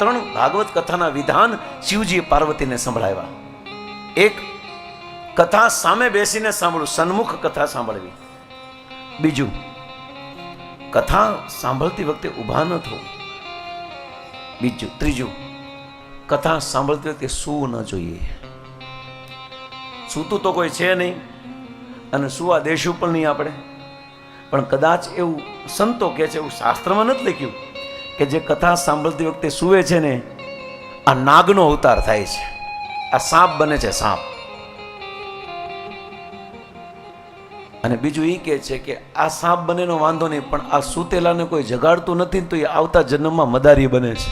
ત્રણ ભાગવત કથાના વિધાન શિવજીએ પાર્વતીને સંભળાવ્યા. એક કથા સામે બેસીને સાંભળવું, સન્મુખ કથા સાંભળવી. બીજું, કથા સાંભળતી વખતે ઊભા ન થવું. બીજું, ત્રીજું, કથા સાંભળતી વખતે સૂવું ન જોઈએ. સૂતું તો કોઈ છે નહીં અને સુવા દેશું પણ નહીં આપણે. પણ કદાચ એવું સંતો કહે છે, એવું શાસ્ત્રમાં નથી લખ્યું કે જે કથા સાંભળતી વખતે સૂવે છે ને, આ નાગનો અવતાર થાય છે. આ સાપ બને છે સાપ. અને બીજું એ કહે છે કે આ સાપ બનેનો વાંધો નહીં, પણ આ સૂતેલાને કોઈ જગાડતું નથી તો એ આવતા જન્મમાં મદારી બને છે.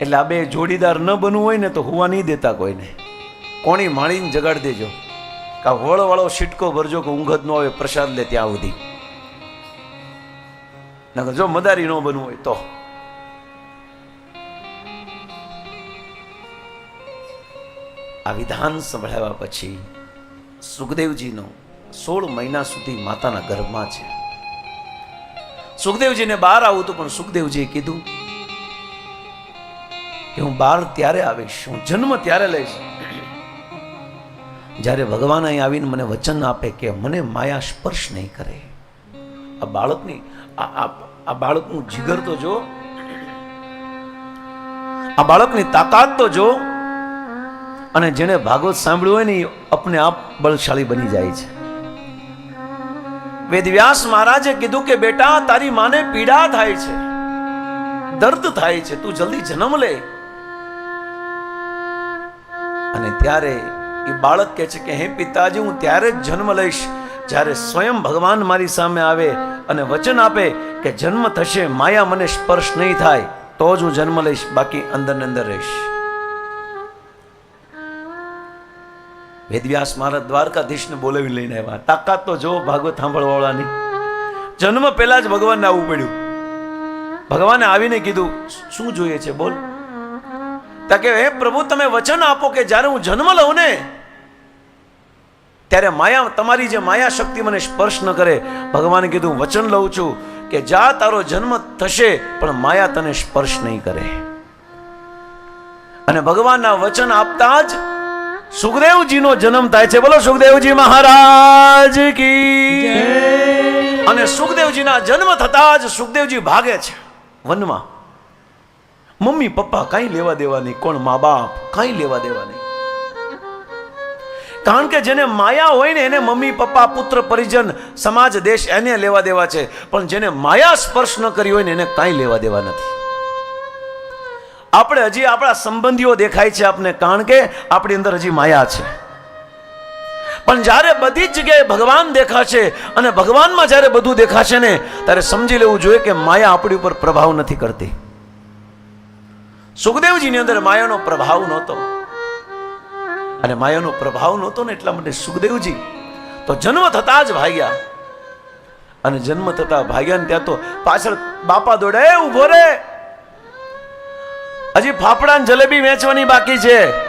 એટલે આ બે જોડીદાર ન બનવું હોય ને તો હોવા નહીં દેતા કોઈને. કોણી માણીને જગાડી દેજો. કા વળવાળો છીટકો ભરજો કે ઊંઘ જ ન આવે પ્રસાદ લે ત્યાં સુધી. નકર જો મદારી ન બનવું હોય તો. આ વિધાન સંભળાવ્યા પછી સુખદેવજીનો સોળ મહિના સુધી માતાના ગર્ભમાં છે. સુખદેવજીને બહાર આવું તો પણ સુખદેવજીએ કીધું કે હું બહાર ત્યારે આવીશ, હું જન્મ ત્યારે લઈશ. જ્યારે ભગવાન અહીં આવીને મને વચન આપે કે મને માયા સ્પર્શ નહીં કરે. આ બાળકની, આ બાળકનું જીગર તો જો, આ બાળકની તાકાત તો જો, અને જેને ભાગવત સાંભળ્યું હોય ને એ અપને આપ બળશાળી બની જાય છે. વેદવ્યાસ મહારાજે કીધું કે, બેટા, તારી માને પીડા થાય છે, દર્દ થાય છે, તું જલ્દી જન્મ લે. અને ત્યારે એ બાળક કહે છે કે, હે પિતાજી, હું ત્યારે જ જન્મ લઈશ જ્યારે સ્વયં ભગવાન મારી સામે આવે અને વચન આપે કે જન્મ થશે, માયા મને સ્પર્શ નહીં થાય, તો જ હું જન્મ લઈશ, બાકી અંદર ને અંદર રહીશ. વેદવ્યાસ મહારાજ દ્વારકાધીશને બોલાવી લઈને આવ્યા. તાકાત તો જો ભાગવત સાંભળવાવાળાની. જન્મ પહેલા જ ભગવાનને આવવું પડ્યું. ભગવાને આવીને કીધું, શું જોઈએ છે? બોલ. તા કે, હે પ્રભુ, તમે વચન આપો કે જ્યારે હું જન્મ લઉં ને ત્યારે માયા, તમારી જે માયા શક્તિ મને સ્પર્શ ન કરે, ભગવાને કીધું, વચન લઉં છું કે જા તારો જન્મ થશે, પણ માયા તને સ્પર્શ નહીં કરે. અને ભગવાનના વચન આપતા જ સુખદેવજીનો જન્મ થાય છે. બોલો, સુખદેવજી મહારાજ કી અને સુખદેવજીના જન્મ થતા જ સુખદેવજી ભાગે છે વનમાં. મમ્મી, પપ્પા, કાંઈ લેવા દેવા નહીં. કોણ? મા બાપ, કાંઈ લેવા દેવા નહીં. કારણ કે જેને માયા હોય ને એને મમ્મી, પપ્પા, પુત્ર, પરિજન, સમાજ, દેશ એને લેવા દેવા છે. પણ જેને માયા સ્પર્શ ન કરી હોય ને એને કાંઈ લેવા દેવા નથી. આપણે હજી આપણા સંબંધીઓ દેખાય છે આપને કારણ કે આપણી અંદર હજી માયા છે. પણ જ્યારે બધી જ જગ્યાએ ભગવાન દેખાશે અને ભગવાનમાં જ્યારે બધું દેખાશે ને, ત્યારે સમજી લેવું જોઈએ કે માયા આપણી ઉપર પ્રભાવ નથી કરતી. સુખદેવજીની અંદર માયાનો પ્રભાવ નહોતો. અને માયાનો પ્રભાવ નહોતો ને એટલા માટે સુખદેવજી તો જન્મ થતા જ ભાગ્યા. અને જન્મ થતા ભાગ્યા ને ત્યાં તો પાછળ બાપા દોડે ઊભો રે. હજી ફાફડા જલેબી વેચવાની બાકી છે.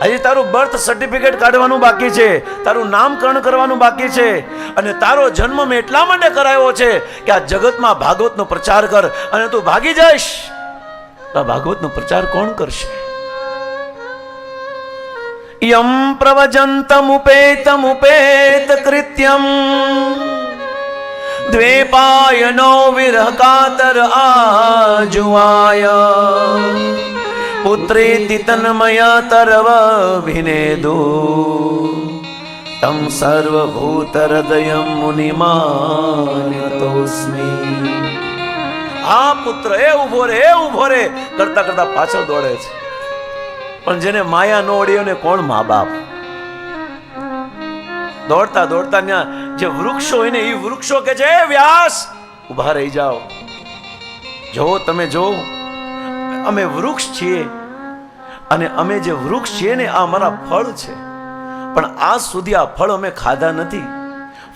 હજી તારું બર્થ સર્ટિફિકેટ કાઢવાનું બાકી છે. તારું નામકરણ કરવાનું બાકી છે. અને તારો જન્મ મેં એટલા માટે કરાયો છે કે આ જગતમાં ભાગવતનો પ્રચાર કર અને તું ભાગી જઈશ. તો ભાગવતનો પ્રચાર કોણ કરશે? યમ પ્રવજંતમુપેતમુપેત કૃત્યમ દ્વેપાયનો વિરહ કાતર આજુવાય પુત્રેતિ તન્મયા તરવ ભિનેદુ તમ સર્વભૂતહૃદયમ મુનિમાન્યતોસ્મિ આ પુત્ર એ ઊભો રે એ ઊભો રે કરતા કરતા પાછળ દોડે છે પણ જેને માયા નો ઓળી ને કોણ મા બાપ? દોડતા દોડતા ત્યાં જે વૃક્ષો હોય ને એ વૃક્ષો કે છે, વ્યાસ ઊભા રહી જાઓ. જો તમે જો, અમે વૃક્ષ છીએ અને અમે જે વૃક્ષ છીએ ને આ અમારા ફળ છે. પણ આજ સુધી આ ફળ અમે ખાધા નથી.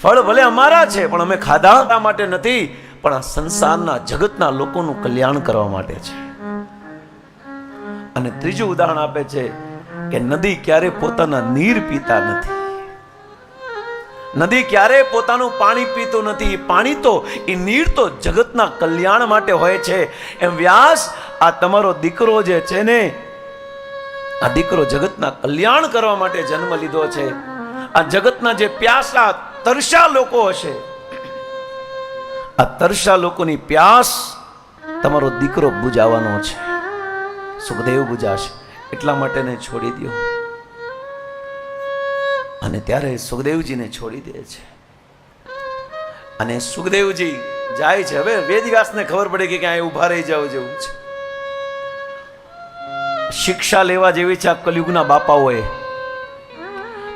ફળ ભલે અમારા છે, પણ અમે ખાધા માટે નથી. પણ આ સંસારના જગતના લોકોનું કલ્યાણ કરવા માટે છે. અને ત્રીજું ઉદાહરણ આપે છે કે નદી ક્યારે પોતાના નીર પીતા નથી. નદી ક્યારેય પોતાનું પાણી પીતું નથી. પાણી તો એ નીર તો જગતના કલ્યાણ માટે હોય છે. એમ વ્યાસ, આ તમારો દીકરો જે છે ને, આ દીકરો જગતના કલ્યાણ કરવા માટે જન્મ લીધો છે. આ જગતના જે પ્યાસા, તરસા લોકો હશે, આ તરસા લોકોની પ્યાસ તમારો દીકરો બુજાવવાનો છે. સુખદેવ બુજાશે. એટલા માટે છોડી દો અને ત્યારે સુખદેવજીને છોડી દે છે. અને સુખદેવજી જાય છે. હવે વેદવ્યાસને ખબર પડે કે ક્યાંય ઊભા રહી જાવ જેવું છે. શિક્ષા લેવા જેવી છે આ કલયુગના બાપાઓએ.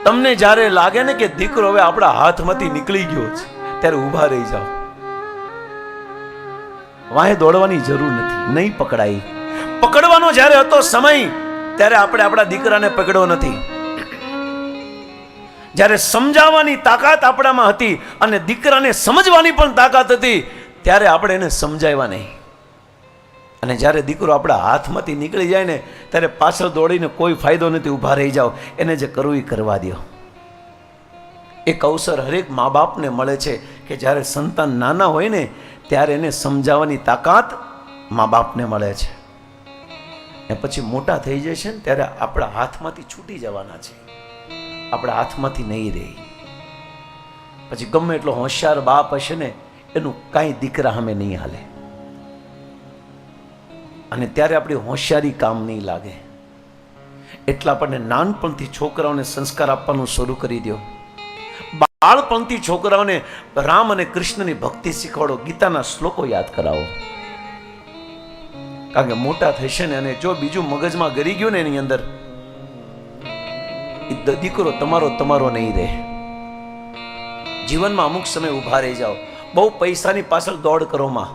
તમને જ્યારે લાગે ને કે દીકરો હવે આપણા હાથમાંથી નીકળી ગયો છે, ત્યારે ઊભા રહી જાઓ. વાહે દોડવાની જરૂર નથી. નહીં પકડાય. પકડવાનો જ્યારે હતો સમય, ત્યારે આપણે આપણા દીકરાને પકડ્યો નથી. જ્યારે સમજાવવાની તાકાત આપણામાં હતી અને દીકરાને સમજવાની પણ તાકાત હતી, ત્યારે આપણે એને સમજાવ્યા નહીં. અને જ્યારે દીકરો આપણા હાથમાંથી નીકળી જાય ને, ત્યારે પાછળ દોડીને કોઈ ફાયદો નથી, ઊભા રહી જાઓ. એને જે કરવું એ કરવા દો એક અવસર હરેક મા બાપને મળે છે કે જ્યારે સંતાન નાના હોય ને, ત્યારે એને સમજાવવાની તાકાત મા બાપને મળે છે. ને પછી મોટા થઈ જશે ને ત્યારે આપણા હાથમાંથી છૂટી જવાના છે. આપણા હાથમાંથી નહીં રહે. પછી ગમે એટલો હોશિયાર બાપ હશે ને, એનું કાંઈ દીકરા અમે નહીં હાલે. અને ત્યારે આપણી હોશિયારી કામ નહીં લાગે. એટલા આપણને નાનપણથી છોકરાઓને સંસ્કાર આપવાનું શરૂ કરી દો. બાળપણથી છોકરાઓને રામ અને કૃષ્ણની ભક્તિ શીખવાડો, ગીતાના શ્લોકો યાદ કરાવો. કારણ કે મોટા થશે ને અને જો બીજું મગજમાં ગરી ગયું ને એની અંદર એ દીકરો તમારો તમારો નહીં રહે. જીવનમાં અમુક સમય ઊભા રહી જાઓ. બહુ પૈસાની પાછળ દોડ કરો માં.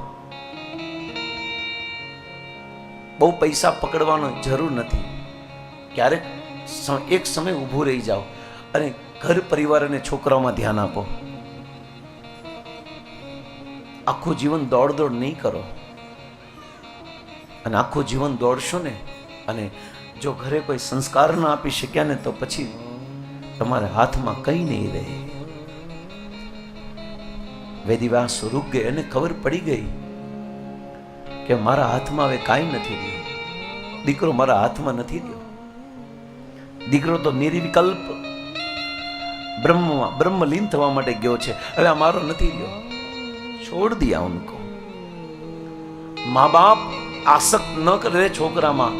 બહુ પૈસા પકડવાનો જરૂર નથી. ક્યારેક એક સમય ઊભું રહી જાઓ અને ઘર પરિવાર અને છોકરાઓમાં ધ્યાન આપો. આખું જીવન દોડ દોડ નહીં કરો. અને આખું જીવન દોડશો ને અને જો ઘરે કોઈ સંસ્કાર ના આપી શક્યા ને તો પછી તમારા હાથમાં કંઈ નહીં રહે. વેદિવાસ રૂક ગઈ અને ખબર પડી ગઈ કે મારા હાથમાં હવે કાંઈ નથી રહ્યું. દીકરો મારા હાથમાં નથી રહ્યો. દીકરો તો નિર્વિકલ્પ બ્રહ્મમાં બ્રહ્મલીન થવા માટે ગયો છે. હવે આ મારો નથી રહ્યો. છોડ દિયા ઉનકો. મા બાપ આસક્ત ન કરે છોકરામાં.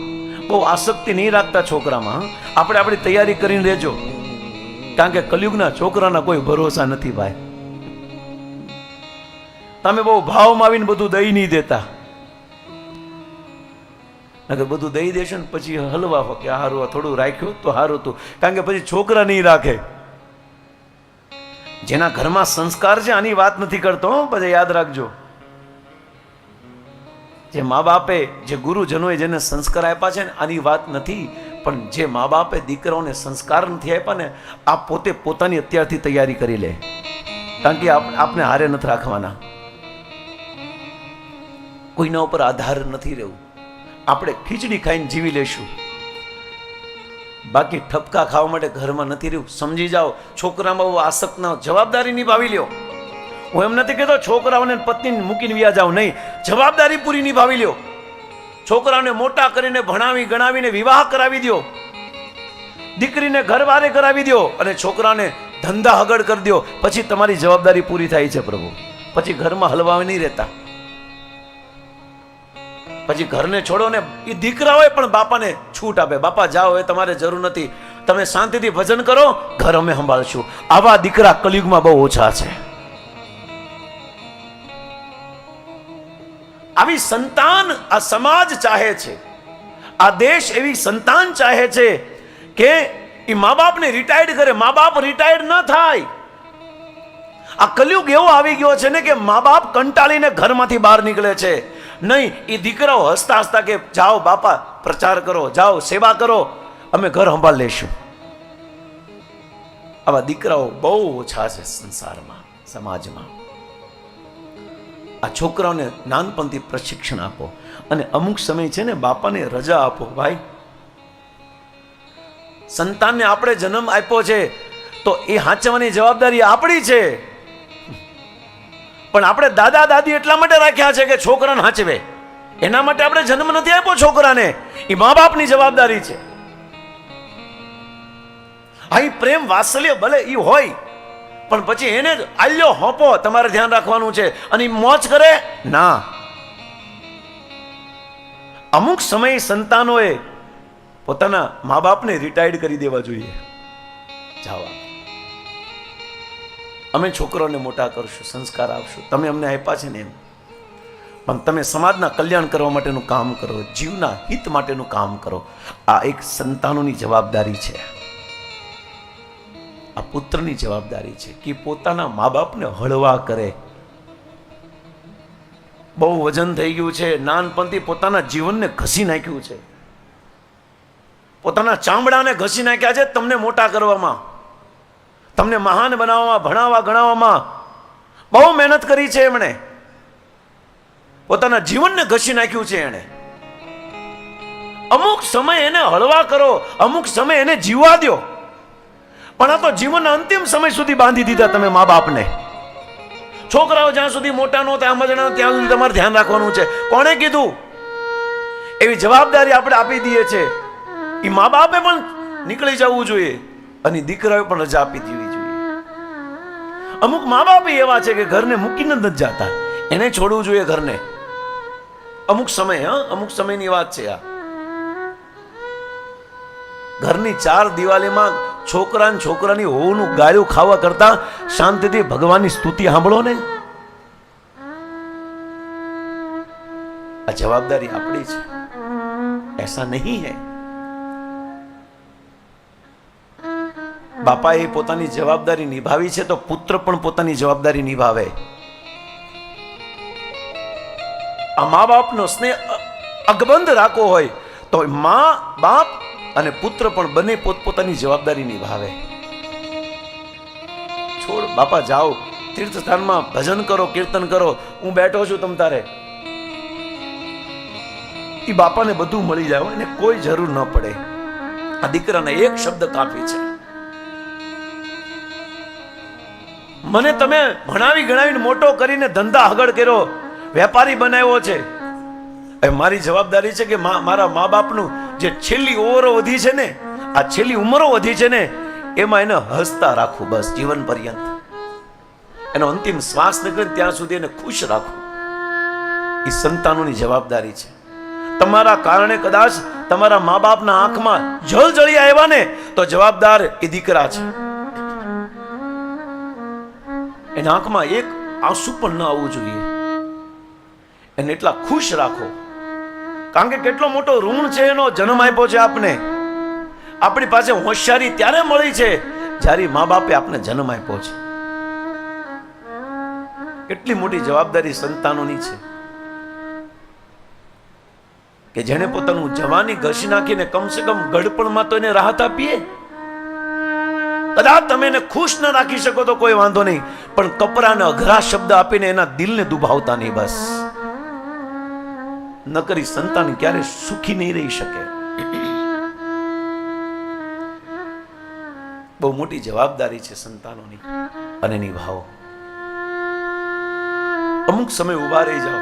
બહુ આસક્તિ નહીં રાખતા છોકરામાં આપણે આપણી તૈયારી કરીને રહેજો. કારણ કે કલયુગના છોકરાના કોઈ ભરોસા નથી ભાઈ. તમે બહુ ભાવમાં આવીને બધું દઈ નહીં દેતા. નકર બધું દઈ દેશો ને પછી હલવા કે હારું થોડું રાખ્યું તો સારું હતું. કારણ કે પછી છોકરા નહીં રાખે. જેના ઘરમાં સંસ્કાર છે આની વાત નથી કરતો પછી યાદ રાખજો. જે મા બાપે જે ગુરુજનોએ જેને સંસ્કાર આપ્યા છે ને, આની વાત નથી, પણ જે મા બાપે દીકરાઓને સંસ્કાર નથી આપ્યા ને, આ પોતે પોતાની અત્યારથી તૈયારી કરી લે. કારણ કે આપ- આપને હારે નથી રાખવાના. કોઈના ઉપર આધાર નથી રહેવું. આપણે ખીચડી ખાઈને જીવી લેશું બાકી ઠપકા ખાવા માટે ઘરમાં નથી રહ્યું સમજી જાઓ, છોકરામાં આસક્ત ના જવાબદારી નિભાવી લ્યો. હું એમ નથી કહેતો છોકરાઓને પત્ની મૂકીને વ્યા જાઓ નહીં. જવાબદારી પૂરી નિભાવી લ્યો. છોકરાઓને મોટા કરીને ભણાવી, ગણાવીને વિવાહ કરાવી દો દીકરીને ઘરવારે કરાવી દો અને છોકરાને ધંધા હગડ કરી દો પછી તમારી જવાબદારી પૂરી થાય છે પ્રભુ. પછી ઘરમાં હલવા નહીં રહેતા. પછી ઘરને છોડો ને એ દીકરા હોય પણ બાપાને છૂટ આપે. બાપા, જાઓ એ તમારે જરૂર નથી. તમે શાંતિથી ભજન કરો, ઘર અમે સંભાળશું. આવા દીકરા કલયુગમાં બહુ ઓછા છે. આવી સંતાન આ સમાજ ચાહે છે. આ દેશ એવી સંતાન ચાહે છે કે એ મા બાપને રિટાયર્ડ કરે. મા બાપ રિટાયર્ડ ન થાય. આ કલયુગ એવો આવી ગયો છે ને કે મા બાપ કંટાળીને ઘરમાંથી બહાર નીકળે છે. નહીં, એ દીકરાઓ હસતા હસતા કે, જાઓ બાપા, પ્રચાર કરો, જાઓ, સેવા કરો, અમે ઘર સંભાળ લેશું આવા દીકરાઓ બહુ ઓછા છે સંસારમાં, સમાજમાં. આ છોકરાઓને નાનપણથી પ્રશિક્ષણ આપો. અને અમુક સમય છે ને બાપાને રજા આપો, ભાઈ. સંતાનને આપણે જન્મ આપ્યો છે, તો એ હાંચવાની જવાબદારી આપણી છે. પણ આપણે દાદા, દાદી એટલા માટે રાખ્યા છે કે છોકરાને હાંચવે. એના માટે આપણે જન્મ નથી આપ્યો છોકરાને. એ મા બાપની જવાબદારી છે. આ પ્રેમ વાત્સલ્ય ભલે એ હોય પણ પછી એને જ આલ્યો હોપો, તમારે ધ્યાન રાખવાનું છે. અને મોજ કરે? ના. અમુક સમયે સંતાનોએ પોતાના મા બાપને રિટાયર્ડ કરી દેવા જોઈએ. જાવા અમે છોકરોને મોટા કરશું, સંસ્કાર આપશું. તમે અમને આપ્યા છે ને એમ. પણ તમે સમાજના કલ્યાણ કરવા માટેનું કામ કરો, જીવના હિત માટેનું કામ કરો. આ એક સંતાનોની જવાબદારી છે. આ પુત્રની જવાબદારી છે કે પોતાના મા બાપને હળવા કરે. બહુ વજન થઈ ગયું છે, નાનપણથી પોતાના જીવનને ઘસી નાખ્યું છે. પોતાના ચામડાને ઘસી નાખ્યા છે તમને મોટા કરવામાં. તમને મહાન બનાવવામાં, ભણાવવા, ગણાવવામાં. બહુ મહેનત કરી છે એમણે. પોતાના જીવનને ઘસી નાખ્યું છે એણે. અમુક સમય એને હળવા કરો, અમુક સમય એને જીવવા દો. પણ આ તો જીવનના અંતિમ સમય સુધી બાંધી દીધા તમે મા બાપને છોકરાઓ જ્યાં સુધી મોટા ન થાય ત્યાં સુધી તમારે ધ્યાન રાખવાનું છે. કોણે કીધું? એવી જવાબદારી આપણે આપી દઈએ છે. એ મા બાપે પણ નીકળી જવું જોઈએ અને દીકરાએ પણ રજા આપી દેવી જોઈએ. અમુક મા બાપ એવા છે કે ઘરને મૂકીને નથી જતા. એને છોડવું જોઈએ ઘરને. અમુક સમય, હા, અમુક સમયની વાત છે આ. ઘરની ચાર દિવાલીમાં છોકરા ને છોકરાની હોવનું ગાળ્યું ખાવા કરતા શાંતિથી ભગવાનની સ્તુતિ સાંભળો ને. આ જવાબદારી આપણી છે. એસા નહીં હૈ. બાપાએ પોતાની જવાબદારી નિભાવી છે તો પુત્ર પણ પોતાની જવાબદારી નિભાવે. આ મા બાપનો સ્નેહ અકબંધ રાખવો હોય તો મા બાપ અને પુત્ર પણ બંને પોતપોતાની જવાબદારી નિભાવે. છોડ, બાપા જાઓ તીર્થ સ્થાનમાં ભજન કરો, કીર્તન કરો, હું બેઠો છું તમ તારે. એ બાપાને બધું મળી જાય એને કોઈ જરૂર ન પડે. આ દીકરાને એક શબ્દ કાપી છે. મને તમે ભણાવી ગણાવીને મોટો કરીને ધંધા આગળ કર્યો, વેપારી બનાવ્યો છે. એ મારી જવાબદારી છે કે મારા મા બાપનું જે છેલ્લી ઓવરો વધી છે ને, આ છેલ્લી ઉંમરો વધી છે ને, એમાં એને હસતા રાખવું બસ જીવન પર્યંત. એનો અંતિમ શ્વાસ નીકળે ત્યાં સુધી એને ખુશ રાખવું એ સંતાનોની જવાબદારી છે. તમારા કારણે કદાચ તમારા મા બાપના આંખમાં જળ જળી આવ્યા ને, તો જવાબદાર એ દીકરા છે. એના આંખમાં એક આંસુ પણ ન આવવું જોઈએ. એને એટલા ખુશ રાખો. કારણ કે કેટલો મોટો ઋણ છે એનો જન્મ આપ્યો છે આપને. આપણી પાસે હોશિયારી ત્યારે મળી છે જ્યારે મા બાપે આપને જન્મ આપ્યો છે. કેટલી મોટી જવાબદારી સંતાનોની છે. કે જેણે પોતાનું જવાની ઘસી નાખીને કમસે કમ ગડપણમાં તો એને રાહત આપીએ. કદાચ તમે એને ખુશ ન રાખી શકો તો કોઈ વાંધો નહીં, પણ કપરાને અઘરા શબ્દ આપીને એના દિલને દુભાવતા નહીં બસ. નકરી સંતાન ક્યારે સુખી નહીં રહી શકે. બહુ મોટી જવાબદારી છે સંતાનોની અને નિભાવો. અમુક સમય ઊભા રહી જાઓ.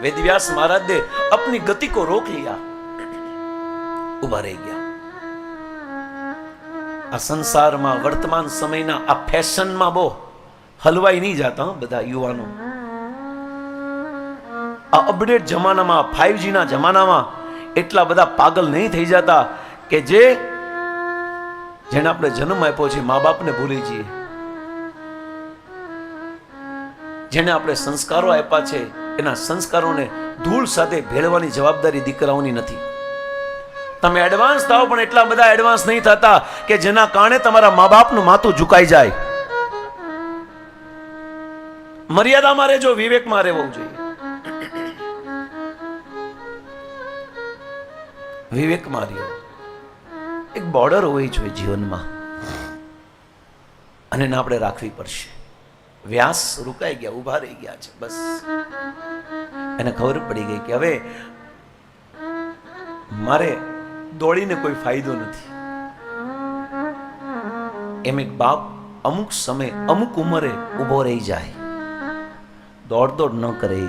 વેદવ્યાસ મહારાજે આપની ગતિ કો રોક લિયા. ઊભા રહી ગયા. આ સંસારમાં વર્તમાન સમયના આ ફેશનમાં બહુ હલવાઈ નહીં જાતા બધા યુવાનો. આ અપડેટ જમાનામાં ફાઈવ ના જમાનામાં એટલા બધા પાગલ નહીં થઈ જતા કે જે, જેને આપણે જન્મ આપ્યો છે મા બાપને ભૂલી જઈએ. જેને આપણે સંસ્કારો આપ્યા છે, એના સંસ્કારોને ધૂળ સાથે ભેળવાની જવાબદારી દીકરાઓની નથી. તમે એડવાન્સ થાઓ, પણ એટલા બધા એડવાન્સ નહીં થતા કે જેના કારણે તમારા મા બાપનું માથું ઝુકાઈ જાય. મર્યાદામાં રહેજો, વિવેકમાં રહેવું જોઈએ. વિવેકમાં રહ્યો એક બોર્ડર હોવી જોઈએ જીવનમાં. અને એને આપણે રાખવી પડશે. વ્યાસ રોકાઈ ગયા, ઊભા રહી ગયા છે, બસ. એને ખબર પડી ગઈ કે હવે મારે દોડીને કોઈ ફાયદો નથી. એમ એક બાપ અમુક સમય અમુક ઉંમરે ઊભો રહી જાય. દોડ દોડ ન કરે.